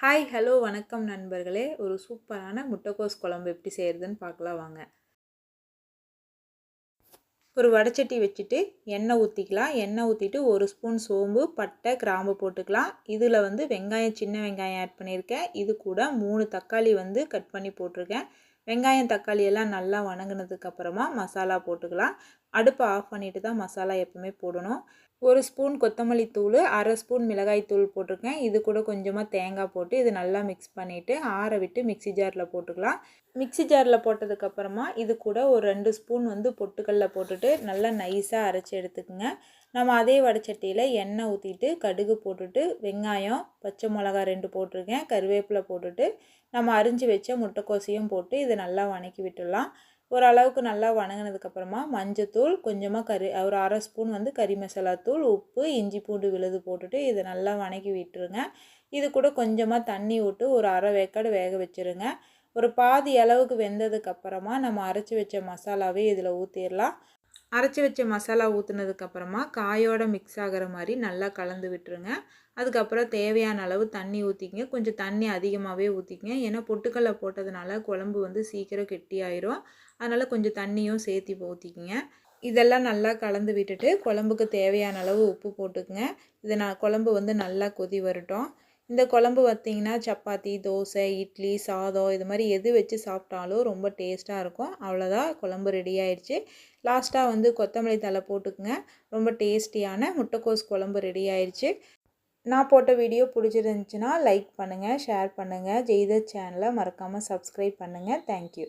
Hi hello வணக்கம் நண்பர்களே. ஒரு சூப்பரான முட்டைக்கோஸ் குழம்பு எப்படி செய்கிறதுன்னு பார்க்கலாம் வாங்க. ஒரு வடைச்சட்டி வச்சுட்டு எண்ணெய் ஊற்றிக்கலாம் எண்ணெய் ஊற்றிட்டு ஒரு ஸ்பூன் சோம்பு பட்டை கிராம்பு போட்டுக்கலாம். இதில் வந்து வெங்காயம் சின்ன வெங்காயம் ஆட் பண்ணியிருக்கேன். இது கூட மூணு தக்காளி வந்து கட் பண்ணி போட்டிருக்கேன். வெங்காயம் தக்காளி எல்லாம் நல்லா வணங்கினதுக்கப்புறமா மசாலா போட்டுக்கலாம். அடுப்பை ஆஃப் பண்ணிவிட்டு தான் மசாலா எப்பவுமே போடணும். ஒரு ஸ்பூன் கொத்தமல்லி தூள் அரை ஸ்பூன் மிளகாய் தூள் போட்டிருக்கேன். இது கூட கொஞ்சமாக தேங்காய் போட்டு இது நல்லா மிக்ஸ் பண்ணிவிட்டு ஆற விட்டு மிக்சி ஜாரில் போட்டுக்கலாம். மிக்சி ஜாரில் போட்டதுக்கப்புறமா இது கூட ஒரு ரெண்டு ஸ்பூன் வந்து பொட்டுக்கல்ல போட்டுட்டு நல்லா நைஸாக அரைச்சி எடுத்துக்கோங்க. நம்ம அதே வடைச்சட்டியில் எண்ணெய் ஊற்றிட்டு கடுகு போட்டுட்டு வெங்காயம் பச்சை மிளகா ரெண்டு போட்டிருக்கேன். கருவேப்பிலை போட்டுட்டு நம்ம அரிஞ்சு வச்ச முட்டைக்கோசையும் போட்டு இதை நல்லா வணக்கி விட்டுடலாம். ஓரளவுக்கு நல்லா வணங்கினதுக்கப்புறமா மஞ்சத்தூள் கொஞ்சமாக கறி ஒரு அரை ஸ்பூன் வந்து கறி மசாலா தூள் உப்பு இஞ்சி பூண்டு விழுது போட்டுட்டு இதை நல்லா வணக்கி விட்டுருங்க. இது கூட கொஞ்சமாக தண்ணி விட்டு ஒரு அரை வேக்காடு வேக வச்சுருங்க. ஒரு பாதி அளவுக்கு வெந்ததுக்கப்புறமா நம்ம அரைச்சி வச்ச மசாலாவே இதில் ஊற்றிடலாம் அரைச்சி வச்ச மசாலா ஊற்றுனதுக்கப்புறமா காயோட மிக்ஸ் ஆகிற மாதிரி நல்லா கலந்து விட்டுருங்க. அதுக்கப்புறம் தேவையான அளவு தண்ணி ஊற்றிக்கிங்க கொஞ்சம் தண்ணி அதிகமாகவே ஊற்றிக்கிங்க ஏன்னா பொட்டுக்கல்லை போட்டதுனால குழம்பு வந்து சீக்கிரம் கெட்டி ஆயிரும் அதனால் கொஞ்சம் தண்ணியும் சேர்த்து ஊற்றிக்கிங்க இதெல்லாம் நல்லா கலந்து விட்டுட்டு குழம்புக்கு தேவையான அளவு உப்பு போட்டுக்குங்க. இதை நான் குழம்பு வந்து நல்லா கொதி வரட்டும். இந்த குழம்பு பார்த்திங்கன்னா சப்பாத்தி தோசை இட்லி சாதம் இது மாதிரி எது வச்சு சாப்பிட்டாலும் ரொம்ப டேஸ்ட்டாக இருக்கும். அவ்வளோதான் குழம்பு ரெடி ஆயிடுச்சு. லாஸ்ட்டாக வந்து கொத்தமல்லி தலை போட்டுக்குங்க. ரொம்ப டேஸ்டியான முட்டைக்கோஸ் குழம்பு ரெடி ஆயிடுச்சு. நான் போட்ட வீடியோ பிடிச்சிருந்துச்சின்னா லைக் பண்ணுங்கள் ஷேர் பண்ணுங்கள் ஜெய்த சேனலை மறக்காமல் சப்ஸ்கிரைப் பண்ணுங்கள் தேங்க்யூ